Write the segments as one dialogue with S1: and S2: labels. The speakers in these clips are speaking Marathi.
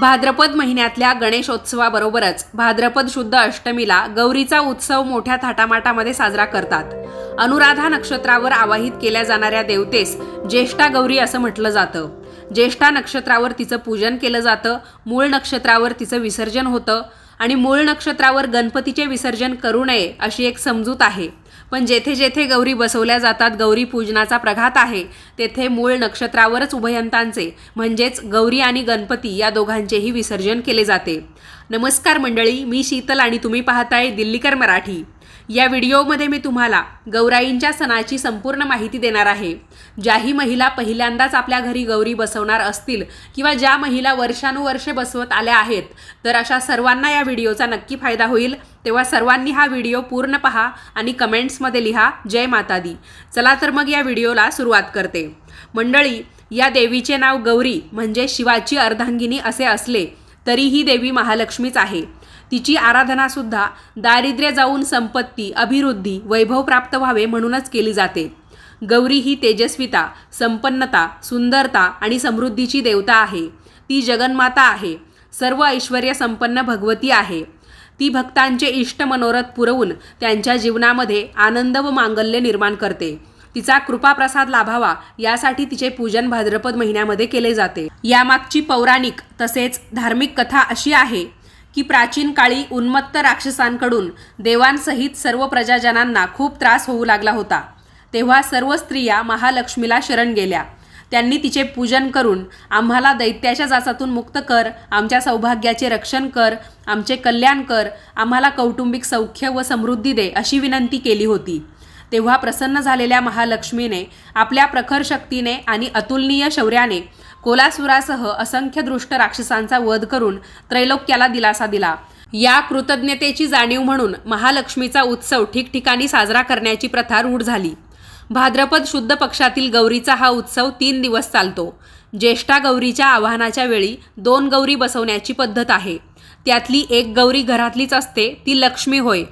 S1: भाद्रपद महिन्यातल्या गणेशोत्सवाबरोबरच भाद्रपद शुद्ध अष्टमीला गौरीचा उत्सव मोठ्या थाटामाटामध्ये साजरा करतात. अनुराधा नक्षत्रावर आवाहित केल्या जाणाऱ्या देवतेस ज्येष्ठा गौरी असं म्हटलं जातं. ज्येष्ठा नक्षत्रावर तिचं पूजन केलं जातं मूळ नक्षत्रावर तिचं विसर्जन होतं आणि मूळ नक्षत्रावर गणपतीचे विसर्जन करू नये अशी एक समजूत आहे. पण जेथे जेथे गौरी बसवल्या जातात गौरी पूजनाचा प्रघात आहे तेथे मूळ नक्षत्रावरच उभयंतांचे म्हणजेच गौरी आणि गणपती या दोघांचेही विसर्जन केले जाते. नमस्कार मंडळी मी शीतल आणि तुम्ही पाहताय दिल्लीकर मराठी. या व्हिडिओमध्ये मी तुम्हाला गौराईंच्या सणाची संपूर्ण माहिती देणार आहे. ज्याही महिला पहिल्यांदाच आपल्या घरी गौरी बसवणार असतील किंवा ज्या महिला वर्षानुवर्षे बसवत आल्या आहेत तर अशा सर्वांना या व्हिडिओचा नक्की फायदा होईल. तेव्हा सर्वांनी हा व्हिडिओ पूर्ण पहा आणि कमेंट्समध्ये लिहा जय माता दी चला तर मग या व्हिडिओला सुरुवात करते. मंडळी या देवीचे नाव गौरी म्हणजे शिवाची अर्धांगिनी असे असले तरी ही देवी महालक्ष्मीच आहे. तिची आराधनासुद्धा दारिद्र्य जाऊन संपत्ती अभिवृद्धी वैभव प्राप्त व्हावे म्हणूनच केली जाते. गौरी ही तेजस्विता संपन्नता सुंदरता आणि समृद्धीची देवता आहे. ती जगन्माता आहे. सर्व ऐश्वर संपन्न भगवती आहे. ती भक्तांचे इष्ट मनोरथ पुरवून त्यांच्या जीवनामध्ये आनंद व मांगल्य निर्माण करते. तिचा कृपाप्रसाद लाभावा यासाठी तिचे पूजन भाद्रपद महिन्यामध्ये केले जाते. यामागची पौराणिक तसेच धार्मिक कथा अशी आहे की प्राचीन काळी उन्मत्त राक्षसांकडून देवांसहित सर्व प्रजाजनांना खूप त्रास होऊ लागला होता. तेव्हा सर्व स्त्रिया महालक्ष्मीला शरण गेल्या. त्यांनी तिचे पूजन करून आम्हाला दैत्याच्या जाचातून मुक्त कर आमच्या सौभाग्याचे रक्षण कर आमचे कल्याण कर आम्हाला कौटुंबिक सौख्य व समृद्धी दे अशी विनंती केली होती. तेव्हा प्रसन्न झालेल्या महालक्ष्मीने आपल्या प्रखर शक्तीने आणि अतुलनीय शौर्याने कोलासुरासह असंख्य दृष्ट राक्षसांचा वध करून त्रैलोक्याला दिलासा दिला. या कृतज्ञतेची जाणीव म्हणून महालक्ष्मीचा उत्सव ठिकठिकाणी साजरा करण्याची प्रथा रूढ झाली. भाद्रपद शुद्ध पक्षातील गौरीचा हा उत्सव तीन दिवस चालतो. ज्येष्ठा गौरीच्या आवाहनाच्या वेळी दोन गौरी बसवण्याची पद्धत आहे. त्यातली एक गौरी घरातलीच असते ती लक्ष्मी होय.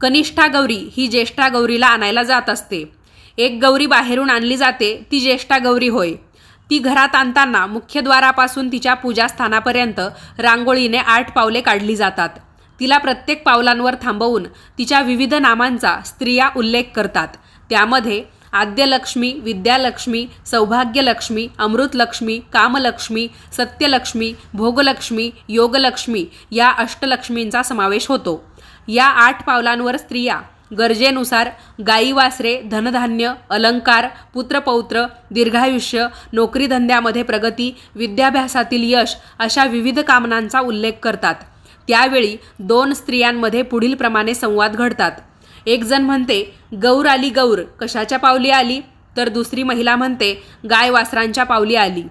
S1: कनिष्ठा गौरी ही ज्येष्ठा गौरीला आणायला जात असते. एक गौरी बाहेरून आणली जाते ती ज्येष्ठा गौरी होय. ती घरात आणताना मुख्यद्वारापासून तिच्या पूजास्थानापर्यंत रांगोळीने आठ पावले काढली जातात. तिला प्रत्येक पावलांवर थांबवून तिच्या विविध नामांचा स्त्रिया उल्लेख करतात. त्यामध्ये आद्यलक्ष्मी विद्यालक्ष्मी सौभाग्यलक्ष्मी अमृतलक्ष्मी कामलक्ष्मी सत्यलक्ष्मी भोगलक्ष्मी योगलक्ष्मी या अष्टलक्ष्मींचा समावेश होतो. या आठ पावलांवर स्त्रिया गरजेनुसार गाई वासरे धनधान्य अलंकार पुत्रपौत्र दीर्घायुष्य नोकरीधंद्यामध्ये प्रगती विद्याभ्यासातील यश अशा विविध कामनांचा उल्लेख करतात. त्यावेळी दोन स्त्रियांमध्ये पुढील प्रमाणे संवाद घडतात. एक जण म्हणते गौर आली गौर कशाच्या पावली आली? तर दुसरी महिला म्हणते गाय वासरांच्या पावली आली.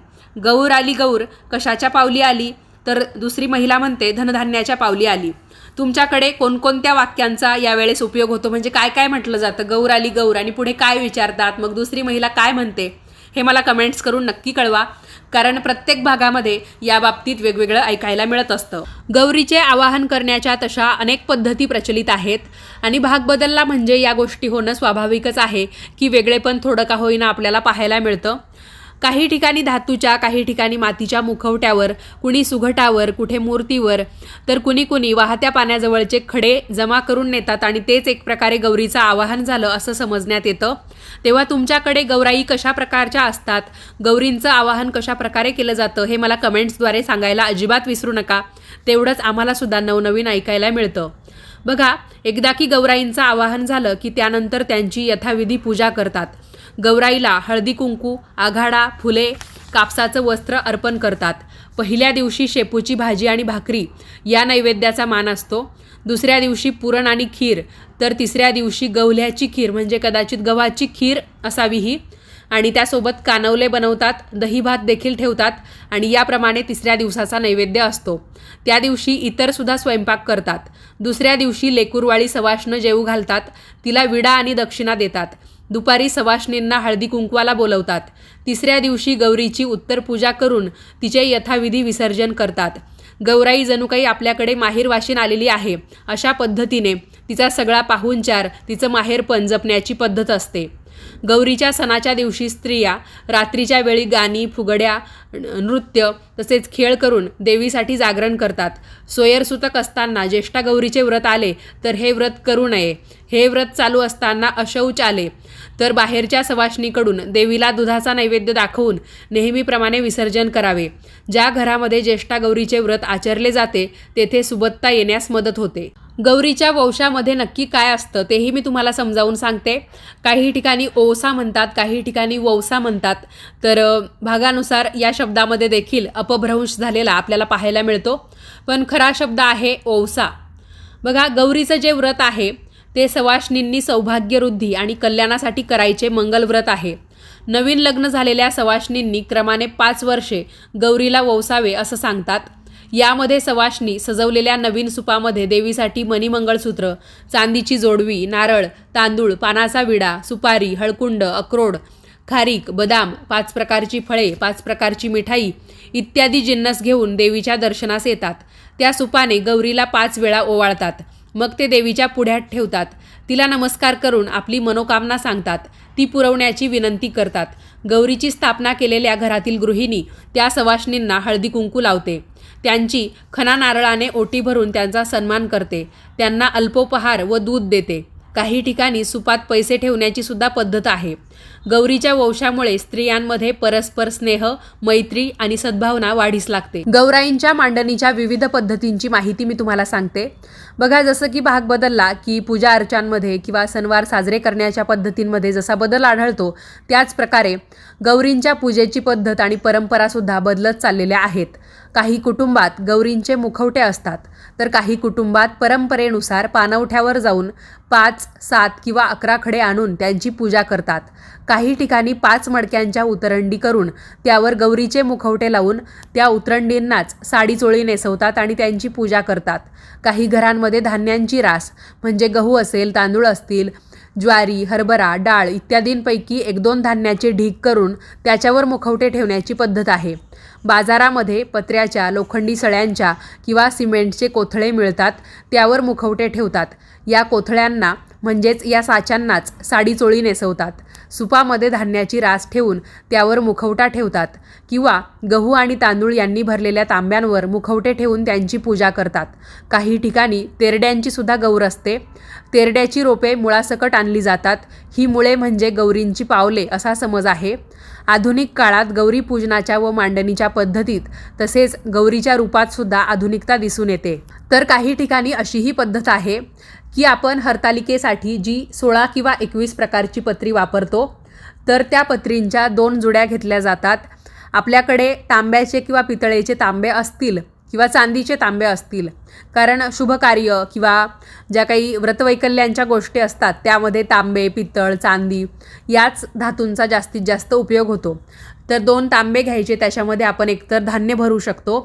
S1: गौर आली गौर कशाच्या पावली आली? तर दुसरी महिला म्हणते धनधान्याच्या पावली आली. तुमच्याकडे कोणकोणत्या वाक्यांचा यावेळेस उपयोग होतो? म्हणजे काय काय म्हटलं जातं? गौर आली गौर. आणि पुढे काय विचारतात? मग दुसरी महिला काय म्हणते? हे मला कमेंट्स करून नक्की कळवा. कारण प्रत्येक भागामध्ये या बाबतीत वेगवेगळं ऐकायला मिळत असतं. गौरीचे आवाहन करण्याच्या तशा अनेक पद्धती प्रचलित आहेत. आणि भाग बदलला म्हणजे या गोष्टी होणं स्वाभाविकच आहे की वेगळेपण थोडं का होईना आपल्याला पाहायला मिळतं. काही ठिकाणी धातूच्या काही ठिकाणी मातीच्या मुखवट्यावर कुणी सुघटावर कुठे मूर्तीवर तर कुणी कुणी वाहत्या पाण्याजवळचे खडे जमा करून नेतात आणि तेच एक प्रकारे गौरीचं आवाहन झालं असं समजण्यात येतं. तेव्हा तुमच्याकडे गौराई कशा प्रकारच्या असतात? गौरींचं आवाहन कशा प्रकारे केलं जातं? हे मला कमेंट्सद्वारे सांगायला अजिबात विसरू नका. तेवढंच आम्हालासुद्धा नवनवीन ऐकायला मिळतं. बघा एकदा की गौराईंचं आवाहन झालं की त्यानंतर त्यांची यथाविधी पूजा करतात. गौराईला हळदी कुंकू आघाडा फुले कापसाचं वस्त्र अर्पण करतात. पहिल्या दिवशी शेपूची भाजी आणि भाकरी या नैवेद्याचा मान असतो. दुसऱ्या दिवशी पुरण आणि खीर तर तिसऱ्या दिवशी गवल्याची खीर म्हणजे कदाचित गव्हाची खीर असावी ही. आणि त्यासोबत कानवले बनवतात दही भात देखील ठेवतात आणि याप्रमाणे तिसऱ्या दिवसाचा नैवेद्य असतो. त्या दिवशी इतरसुद्धा स्वयंपाक करतात. दुसऱ्या दिवशी लेकुरवाळी सवाष्ण जेऊ घालतात तिला विडा आणि दक्षिणा देतात. दुपारी सवाष्णींना हळदी कुंकवाला बोलवतात. तिसऱ्या दिवशी गौरीची उत्तर पूजा करून तिचे यथाविधी विसर्जन करतात. गौराई जणू काही आपल्याकडे माहेर वाशीन आलेली आहे अशा पद्धतीने तिचा सगळा पाहुणचार तिचं माहेरपण जपण्याची पद्धत असते. गौरीच्या सणाच्या दिवशी स्त्रिया रात्रीच्या वेळी गाणी फुगड्या नृत्य तसेच खेळ करून देवीसाठी जागरण करतात. सोयरसुतक असताना ज्येष्ठा गौरीचे व्रत आले तर हे व्रत करू नये. हे व्रत चालू असताना अशौच आले. तर बाहेरच्या सवाशणीकडून देवीला दुधाचा नैवेद्य दाखवून नेहमीप्रमाणे विसर्जन करावे. ज्या घरामध्ये ज्येष्ठा गौरीचे व्रत आचरले जाते तेथे सुबत्ता येण्यास मदत होते. गौरीच्या वंशामध्ये नक्की काय असतं तेही मी तुम्हाला समजावून सांगते. काही ठिकाणी ओसा म्हणतात काही ठिकाणी वौसा म्हणतात. तर भागानुसार या शब्दामध्ये देखील अपभ्रंश झालेला आपल्याला पाहायला मिळतो. पण खरा शब्द आहे ओसा. बघा गौरीचं जे व्रत आहे ते सवाष्णींनी सौभाग्यवृद्धी आणि कल्याणासाठी करायचे मंगल व्रत आहे. नवीन लग्न झालेल्या सवाष्णींनी क्रमाने पाच वर्षे गौरीला वौसावे असं सांगतात. यामध्ये सवाष्णी सजवलेल्या नवीन सुपामध्ये देवीसाठी मणिमंगळसूत्र चांदीची जोडवी नारळ तांदूळ पानाचा विडा सुपारी हळकुंड अक्रोड खारीक बदाम पाच प्रकारची फळे पाच प्रकारची मिठाई इत्यादी जिन्नस घेऊन देवीच्या दर्शनास येतात. त्या सुपाने गौरीला पाच वेळा ओवाळतात. मग ते देवीच्या पुढ्यात ठेवतात. तिला नमस्कार करून आपली मनोकामना सांगतात. ती पुरवण्याची विनंती करतात. गौरीची स्थापना केलेल्या घरातील गृहिणी त्या सवाष्णींना हळदी कुंकू लावते. त्यांची खना नारळाने ओटी भरून त्यांचा सन्मान करते. त्यांना अल्पोपहार व दूध देते. काही ठिकाणी सुपात पैसे ठेवण्याची सुद्धा पद्धत आहे. गौरीच्या वंशामुळे स्त्रियांमध्ये परस्पर स्नेह मैत्री आणि सद्भावना वाढीस लागते. गौराईंच्या मांडणीच्या विविध पद्धतींची माहिती मी तुम्हाला सांगते. बघा जसं की भाग बदलला की पूजा अर्चांमध्ये किंवा सणवार साजरे करण्याच्या पद्धतींमध्ये जसा बदल आढळतो त्याच प्रकारे गौरींच्या पूजेची पद्धत आणि परंपरासुद्धा बदलत चाललेल्या आहेत. काही कुटुंबात गौरींचे मुखवटे असतात. तर काही कुटुंबात परंपरेनुसार पानवठ्यावर जाऊन पाच सात किंवा अकरा खडे आणून त्यांची पूजा करतात. काही ठिकाणी पाच मडक्यांच्या उतरंडी करून त्यावर गौरीचे मुखवटे लावून त्या उतरंडींनाच साडी चोळी नेसवतात आणि त्यांची पूजा करतात. काही घरांमध्ये धान्यांची रास म्हणजे गहू असेल तांदूळ असतील ज्वारी हरभरा डाळ इत्यादींपैकी एक दोन धान्याचे ढीग करून त्याच्यावर मुखवटे ठेवण्याची पद्धत आहे. बाजारामध्ये पत्र्याच्या लोखंडी सळ्यांच्या किंवा सिमेंटचे कोथळे मिळतात त्यावर मुखवटे ठेवतात. या कोथळ्यांना म्हणजेच या साच्यांनाच साडीचोळी नेसवतात. सुपामध्ये धान्याची रास ठेवून त्यावर मुखवटा ठेवतात किंवा गहू आणि तांदूळ यांनी भरलेल्या तांब्यांवर मुखवटे ठेवून त्यांची पूजा करतात. काही ठिकाणी तेरड्यांची सुद्धा गौर असते. तेरड्याची रोपे मुळासकट आणली जातात. ही मुळे म्हणजे गौरींची पावले असा समज आहे. आधुनिक काळात गौरी पूजनाच्या व मांडणीच्या पद्धतीत तसेच गौरीच्या रूपात सुद्धा आधुनिकता दिसून येते. तर काही ठिकाणी अशीही पद्धत आहे. की आपण हरतालिकेसाठी जी सोळा किंवा एकवीस प्रकारची पत्री वापरतो तर त्या पत्रींच्या दोन जुड्या घेतल्या जातात. आपल्याकडे तांब्याचे किंवा पितळेचे तांबे असतील किंवा चांदीचे तांबे असतील. कारण शुभकार्य किंवा ज्या काही व्रतवैकल्यांच्या गोष्टी असतात त्यामध्ये तांबे पितळ चांदी याच धातूंचा जास्तीत जास्त उपयोग होतो. तर दोन तांबे घ्यायचे त्याच्यामध्ये आपण एकतर धान्य भरू शकतो.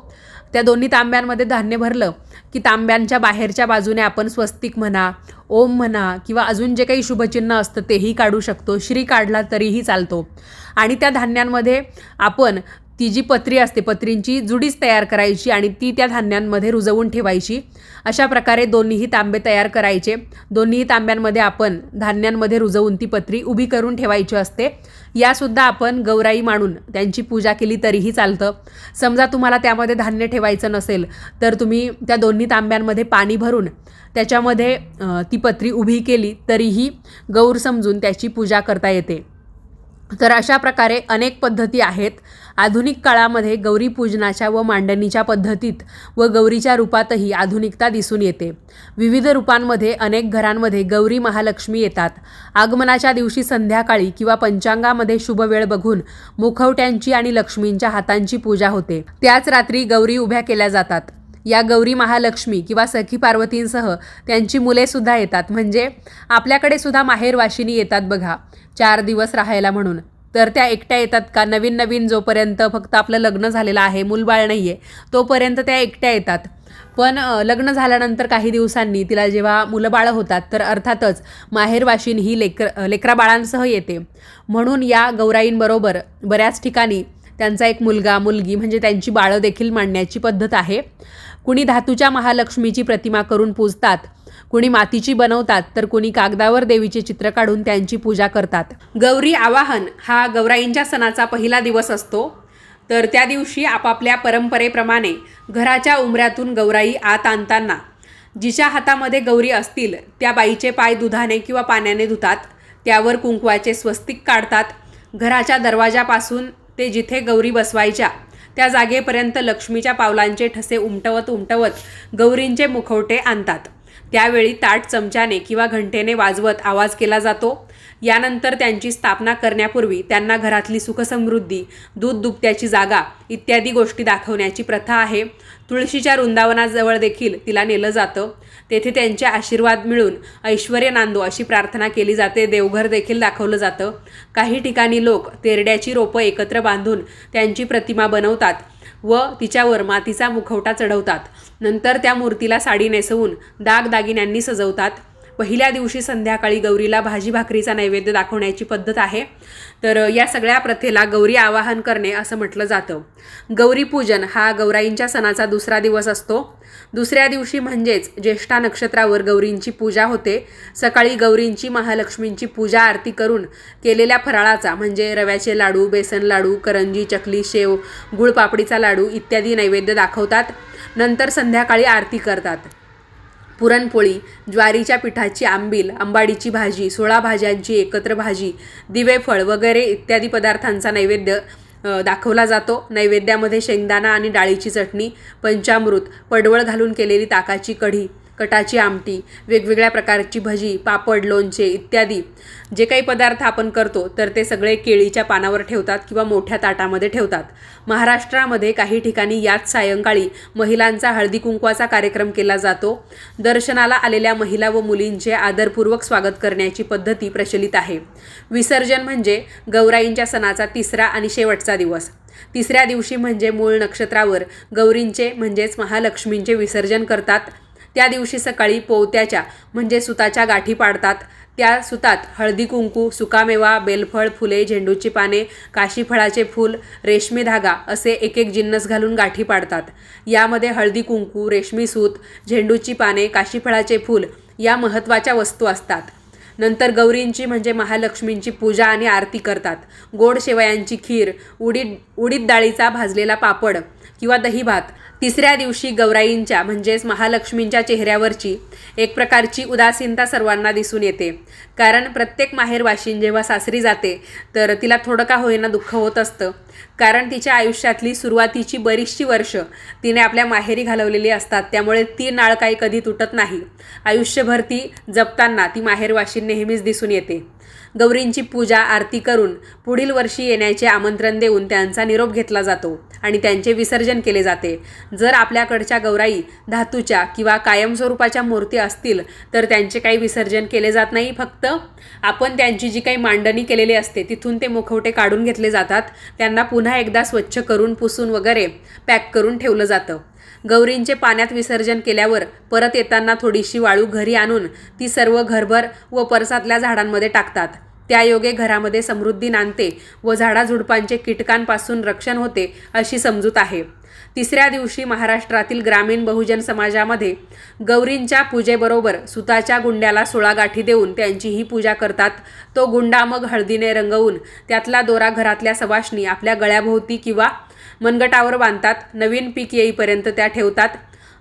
S1: त्या दोन्ही तांब्यांमध्ये धान्य भरलं की तांब्यांच्या बाहेरच्या बाजूने आपण स्वस्तिक म्हणा ओम म्हणा किंवा अजून जे काही शुभचिन्ह असतं तेही काढू शकतो. श्री काढला तरीही चालतो. आणि त्या धान्यांमध्ये आपण ती जी पत्री असते पत्रींची जुडीच तयार करायची आणि ती त्या धान्यांमध्ये रुजवून ठेवायची. अशा प्रकारे दोन्हीही तांबे तयार करायचे. दोन्हीही तांब्यांमध्ये आपण धान्यांमध्ये रुजवून ती पत्री उभी करून ठेवायची असते. यासुद्धा आपण गौराई मांडून त्यांची पूजा केली तरीही चालतं. समजा तुम्हाला त्यामध्ये धान्य ठेवायचं नसेल तर तुम्ही त्या दोन्ही तांब्यांमध्ये पाणी भरून त्याच्यामध्ये ती पत्री उभी केली तरीही गौर समजून त्याची पूजा करता येते. तर अशा प्रकारे अनेक पद्धती आहेत. आधुनिक काळामध्ये गौरी पूजनाच्या व मांडणीच्या पद्धतीत व गौरीच्या रूपातही आधुनिकता दिसून येते. विविध रूपांमध्ये अनेक घरांमध्ये गौरी महालक्ष्मी येतात. आगमनाच्या दिवशी संध्याकाळी किंवा पंचांगामध्ये शुभ वेळ बघून मुखवट्यांची आणि लक्ष्मींच्या हातांची पूजा होते. त्याच रात्री गौरी उभ्या केल्या जातात. या गौरी महालक्ष्मी किंवा सखी पार्वतींसह त्यांची मुले सुद्धा येतात. म्हणजे आपल्याकडे सुद्धा माहेरवाशिनी येतात बघा. चार दिवस राहायला म्हणून. तर त्या एकट्या येतात का? नवीन नवीन जोपर्यंत फक्त आपलं लग्न झालेलं आहे मूलबाळ नाही आहे तोपर्यंत त्या एकट्या येतात. पण लग्न झाल्यानंतर काही दिवसांनी तिला जेव्हा मुलं बाळं होतात तर अर्थातच माहेरवाशीन ही लेकर लेकरा बाळांसह येते. म्हणून या गौराईंबरोबर बऱ्याच ठिकाणी त्यांचा एक मुलगा मुलगी म्हणजे त्यांची बाळं देखील मांडण्याची पद्धत आहे. कुणी धातूच्या महालक्ष्मीची प्रतिमा करून पूजतात कुणी मातीची बनवतात तर कुणी कागदावर देवीचे चित्र काढून त्यांची पूजा करतात. गौरी आवाहन हा गौराईंच्या सणाचा पहिला दिवस असतो. तर त्या दिवशी आपापल्या परंपरेप्रमाणे घराच्या उमऱ्यातून गौराई आत आणताना जिच्या हातामध्ये गौरी असतील त्या बाईचे पाय दुधाने किंवा पाण्याने धुतात त्यावर कुंकवाचे स्वस्तिक काढतात. घराच्या दरवाजापासून ते जिथे गौरी बसवायच्या त्या जागेपर्यंत लक्ष्मीच्या पावलांचे ठसे उमटवत उमटवत गौरींचे मुखवटे आणतात. त्यावेळी ताट चमच्याने किंवा घंटेने वाजवत आवाज केला जातो. यानंतर त्यांची स्थापना करण्यापूर्वी त्यांना घरातली सुखसमृद्धी दूध दुभत्याची जागा इत्यादी गोष्टी दाखवण्याची प्रथा आहे. तुळशीच्या वृंदावनाजवळ देखील तिला नेलं जातं. तेथे त्यांचे आशीर्वाद मिळून ऐश्वर नांदो अशी प्रार्थना केली जाते. देवघर देखील दाखवलं जातं. काही ठिकाणी लोक तेरड्याची रोपं एकत्र बांधून त्यांची प्रतिमा बनवतात. व तिच्यावर मातीचा मुखवटा चढवतात. नंतर त्या मूर्तीला साडी नेसवून दागदागिन्यांनी सजवतात. पहिल्या दिवशी संध्याकाळी गौरीला भाजी भाकरीचा नैवेद्य दाखवण्याची पद्धत आहे. तर या सगळ्या प्रथेला गौरी आवाहन करणे असं म्हटलं जातं. गौरीपूजन हा गौराईंच्या सणाचा दुसरा दिवस असतो. दुसऱ्या दिवशी म्हणजेच ज्येष्ठा नक्षत्रावर गौरींची पूजा होते. सकाळी गौरींची महालक्ष्मींची पूजा आरती करून केलेल्या फराळाचा म्हणजे रव्याचे लाडू बेसन लाडू करंजी चकली शेव गुळपापडीचा लाडू इत्यादी नैवेद्य दाखवतात. नंतर संध्याकाळी आरती करतात. पुरणपोळी ज्वारीच्या पिठाची आंबील आंबाडीची भाजी सोळा भाज्यांची एकत्र भाजी दिवेफळ वगैरे इत्यादी पदार्थांचा नैवेद्य दाखवला जातो. नैवेद्यामध्ये शेंगदाणा आणि डाळीची चटणी पंचामृत पडवळ घालून केलेली ताकाची कढी कटाची आमटी वेगवेगळ्या प्रकारची भजी पापड लोणचे इत्यादी. जे काही पदार्थ आपण करतो तर ते सगळे केळीच्या पानावर ठेवतात किंवा मोठ्या ताटामध्ये ठेवतात. महाराष्ट्रामध्ये काही ठिकाणी याच सायंकाळी महिलांचा हळदी कुंकवाचा कार्यक्रम केला जातो. दर्शनाला आलेल्या महिला व मुलींचे आदरपूर्वक स्वागत करण्याची पद्धती प्रचलित आहे. विसर्जन म्हणजे गौराईंच्या सणाचा तिसरा आणि शेवटचा दिवस. तिसऱ्या दिवशी म्हणजे मूळ नक्षत्रावर गौरींचे म्हणजेच महालक्ष्मींचे विसर्जन करतात. त्या दिवशी सकाळी पोवत्याच्या म्हणजे सुताच्या गाठी पाडतात. त्या सुतात हळदी कुंकू सुकामेवा बेलफळ फुले झेंडूची पाने काशीफळाचे फूल रेशमी धागा असे एक एक जिन्नस घालून गाठी पाडतात. यामध्ये हळदी कुंकू रेशमी सूत झेंडूची पाने काशीफळाचे फूल या महत्त्वाच्या वस्तू असतात. नंतर गौरींची म्हणजे महालक्ष्मींची पूजा आणि आरती करतात. गोड शेवयांची खीर उडीद उडीद डाळीचा भाजलेला पापड किंवा दही भात तिसऱ्या दिवशी गौराईंच्या म्हणजेच महालक्ष्मींच्या चेहऱ्यावरची एक प्रकारची उदासीनता सर्वांना दिसून येते. कारण प्रत्येक माहेरवाशीन जेव्हा सासरी जाते तर तिला थोडं का होईना दुःख होत असतं. कारण तिच्या आयुष्यातली सुरुवातीची बरीचशी वर्ष तिने आपल्या माहेरी घालवलेली असतात त्यामुळे ती नाळ काही कधी तुटत नाही. आयुष्यभर ती जपताना ती माहेरवाशीन नेहमीच दिसून येते. गौरींची पूजा आरती करून पुढील वर्षी येण्याचे आमंत्रण देऊन त्यांचा निरोप घेतला जातो आणि त्यांचे विसर्जन केले जाते. जर आपल्याकडच्या गौराई धातूच्या किंवा कायमस्वरूपाच्या मूर्ती असतील तर त्यांचे काही विसर्जन केले जात नाही. फक्त आपण त्यांची जी काही मांडणी केलेली असते तिथून ते मुखवटे काढून घेतले जातात. त्यांना पुन्हा एकदा स्वच्छ करून पुसून वगैरे पॅक करून ठेवलं जातं. गौरींचे पाण्यात विसर्जन केल्यावर परत येताना थोडीशी वाळू घरी आणून ती सर्व घरभर व परसातल्या झाडांमध्ये टाकतात. त्यायोगे घरामध्ये समृद्धी नांदते व झाडाझुडपांचे कीटकांपासून रक्षण होते अशी समजूत आहे. तिसऱ्या दिवशी महाराष्ट्रातील ग्रामीण बहुजन समाजामध्ये गौरींच्या पूजेबरोबर सुताच्या गुंड्याला सोळा गाठी देऊन त्यांची ही पूजा करतात. तो गुंडा मग हळदीने रंगवून त्यातला दोरा घरातल्या सवाशनी आपल्या गळ्याभोवती किंवा मनगटावर बांधतात. नवीन पीक येईपर्यंत त्या ठेवतात.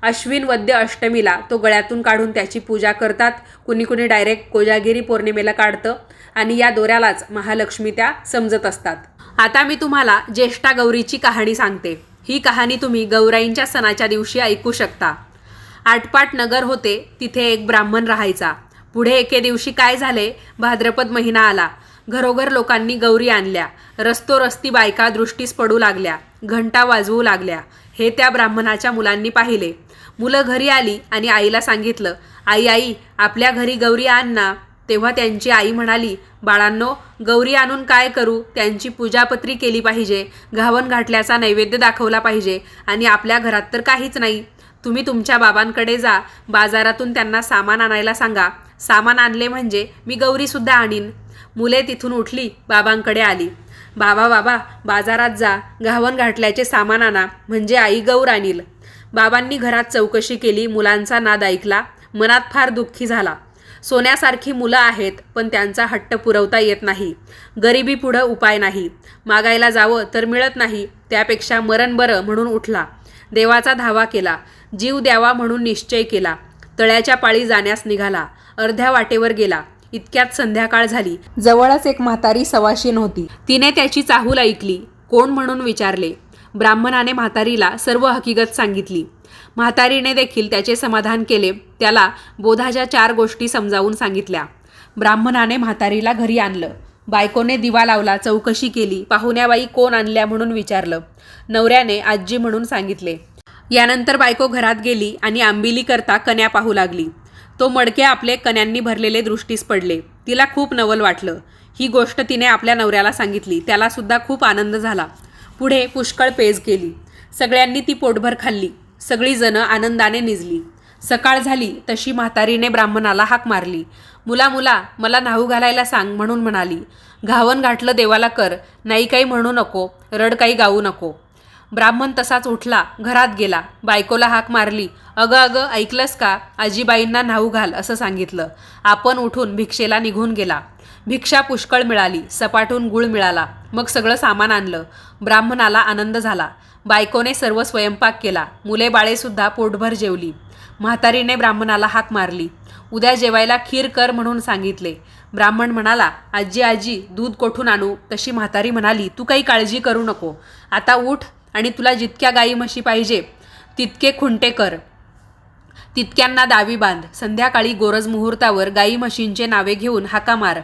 S1: अश्विन वद्य अष्टमीला तो गळ्यातून काढून त्याची पूजा करतात. कुणी कुणी डायरेक्ट कोजागिरी पौर्णिमेला काढतं आणि या दोऱ्यालाच महालक्ष्मी त्या समजत असतात. आता मी तुम्हाला ज्येष्ठा गौरीची कहाणी सांगते. ही कहाणी तुम्ही गौराईंच्या सणाच्या दिवशी ऐकू शकता. आटपाट नगर होते तिथे एक ब्राह्मण राहायचा. पुढे एके दिवशी काय झाले भाद्रपद महिना आला. घरोघर लोकांनी गौरी आणल्या. रस्तोरस्ती बायका दृष्टीस पडू लागल्या. घंटा वाजवू लागल्या. हे त्या ब्राह्मणाच्या मुलांनी पाहिले. मुलं घरी आली आणि आईला सांगितलं आई आई आपल्या घरी गौरी आण ना. तेव्हा त्यांची आई म्हणाली बाळांनो गौरी आणून काय करू? त्यांची पूजापत्री केली पाहिजे घावन घाटल्याचा नैवेद्य दाखवला पाहिजे आणि आपल्या घरात तर काहीच नाही. तुम्ही तुमच्या बाबांकडे जा बाजारातून त्यांना सामान आणायला सांगा. सामान आणले म्हणजे मी गौरीसुद्धा आणीन. मुले तिथून उठली बाबांकडे आली. बाबा बाबा बाजारात जा घावन घाटल्याचे सामान आणा म्हणजे आई गौर आणील. बाबांनी घरात चौकशी केली मुलांचा नाद ऐकला. मनात फार दुःखी झाला. सोन्यासारखी मुलं आहेत पण त्यांचा हट्ट पुरवता येत नाही. गरिबी पुढं उपाय नाही. मागायला जावं तर मिळत नाही त्यापेक्षा मरण बरं म्हणून उठला. देवाचा धावा केला जीव द्यावा म्हणून निश्चय केला. तळ्याच्या पाळी जाण्यास निघाला अर्ध्या वाटेवर गेला. इतक्यात संध्याकाळ झाली. जवळच एक म्हातारी सवाशीन होती तिने त्याची चाहूल ऐकली कोण म्हणून विचारले? ब्राह्मणाने म्हातारीला सर्व हकीकत सांगितली. म्हातारीने देखील त्याचे समाधान केले. त्याला बोधाच्या चार गोष्टी समजावून सांगितल्या. ब्राह्मणाने म्हातारीला घरी आणलं. बायकोने दिवा लावला चौकशी केली. पाहुण्याबाई कोण आणल्या म्हणून विचारलं. नवऱ्याने आजी म्हणून सांगितले. यानंतर बायको घरात गेली आणि आंबिली करता कन्या पाहू लागली. तो मडके आपले कन्यांनी भरलेले दृष्टीस पडले. तिला खूप नवल वाटलं. ही गोष्ट तिने आपल्या नवऱ्याला सांगितली. त्यालासुद्धा खूप आनंद झाला. पुढे पुष्कळ पेज केली. सगळ्यांनी ती पोटभर खाल्ली. सगळीजणं आनंदाने निजली. सकाळ झाली तशी म्हातारीने ब्राह्मणाला हाक मारली. मुला मुला मला न्हाऊ घालायला सांग म्हणून म्हणाली. घावन घाटलं देवाला कर नाही काही म्हणू नको रड काही गाऊ नको. ब्राह्मण तसाच उठला घरात गेला. बायकोला हाक मारली. अगं अगं ऐकलंस का? आजीबाईंना न्हाऊ घाल असं सांगितलं. आपण उठून भिक्षेला निघून गेला. भिक्षा पुष्कळ मिळाली सपाटून गुळ मिळाला. मग सगळं सामान आणलं. ब्राह्मणाला आनंद झाला. बायकोने सर्व स्वयंपाक केला. मुले बाळेसुद्धा पोटभर जेवली. म्हातारीने ब्राह्मणाला हाक मारली. उद्या जेवायला खीर कर म्हणून सांगितले. ब्राह्मण म्हणाला आजी आजी दूध कोठून आणू? तशी म्हातारी म्हणाली तू काही काळजी करू नको. आता उठ आणि तुला जितक्या गाई म्हशी पाहिजे तितके खुंटे कर. तितक्यांना दावी बांध. संध्याकाळी गोरज मुहूर्तावर गाई म्हशींचे नावे घेऊन हाका मार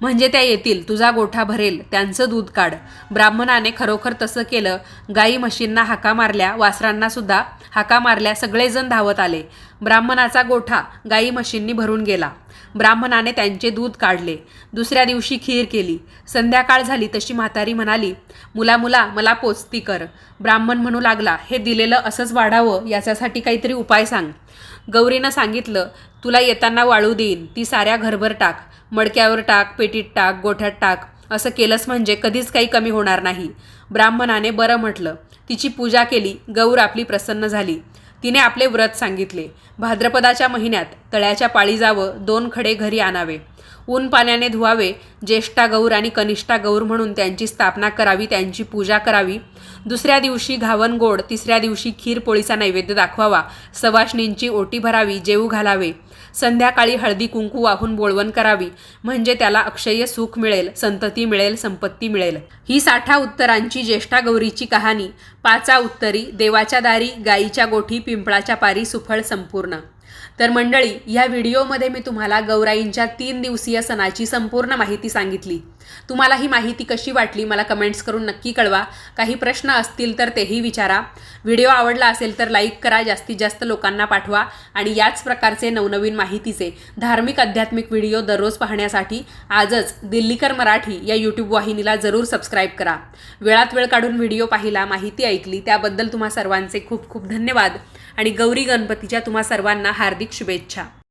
S1: म्हणजे त्या येतील तुझा गोठा भरेल त्यांचं दूध काढ. ब्राह्मणाने खरोखर तसं केलं. गाई म्हशींना हाका मारल्या वासरांना सुद्धा हाका मारल्या सगळेजण धावत आले. ब्राह्मणाचा गोठा गाई म्हशींनी भरून गेला. ब्राह्मणाने त्यांचे दूध काढले. दुसऱ्या दिवशी खीर केली. संध्याकाळ झाली तशी म्हातारी म्हणाली मुला मुला मला पोचती कर. ब्राह्मण म्हणू लागला हे दिलेलं असंच वाढावं याच्यासाठी काहीतरी उपाय सांग. गौरीनं सांगितलं तुला येताना वाळू देईन ती साऱ्या घरभर टाक मडक्यावर टाक पेटीत टाक गोठ्यात टाक असं केलंस म्हणजे कधीच काही कमी होणार नाही. ब्राह्मणाने बरं म्हटलं. तिची पूजा केली गौर आपली प्रसन्न झाली. तिने आपले व्रत सांगितले. भाद्रपदाच्या महिन्यात तळ्याच्या पाळी जावं दोन खडे घरी आणावे. ऊन पाण्याने धुवावे ज्येष्ठा गौर आणि कनिष्ठा गौर म्हणून त्यांची स्थापना करावी त्यांची पूजा करावी दुसऱ्या दिवशी घावन गोड तिसऱ्या दिवशी खीर पोळीचा नैवेद्य दाखवावा. सवाशणींची ओटी भरावी जेऊ घालावे. संध्याकाळी हळदी कुंकू वाहून बोळवण करावी. म्हणजे त्याला अक्षय सुख मिळेल संतती मिळेल संपत्ती मिळेल. ही साठा उत्तरांची ज्येष्ठा गौरीची कहाणी. पाचा उत्तरी देवाच्या दारी गाईच्या गोठी पिंपळाच्या पारी सुफळ संपूर्ण. तर मंडळी ह्या व्हिडिओमध्ये मी तुम्हाला गौराईंच्या तीन दिवसीय सणाची संपूर्ण माहिती सांगितली. तुम्हाला ही माहिती कशी वाटली मला कमेंट्स करून नक्की कळवा. काही प्रश्न असतील तर तेही विचारा. व्हिडिओ आवडला असेल तर लाईक करा जास्तीत जास्त लोकांना पाठवा आणि याच प्रकारचे नवनवीन माहितीचे धार्मिक आध्यात्मिक व्हिडिओ दररोज पाहण्यासाठी आजच दिल्लीकर मराठी या यूट्यूब वाहिनीला जरूर सबस्क्राईब करा. वेळात वेळ काढून व्हिडिओ पाहिला माहिती ऐकली त्याबद्दल तुम्हा सर्वांचे खूप खूप धन्यवाद. आणि गौरी गणपतीच्या तुम्हा सर्वांना हार्दिक शुभेच्छा.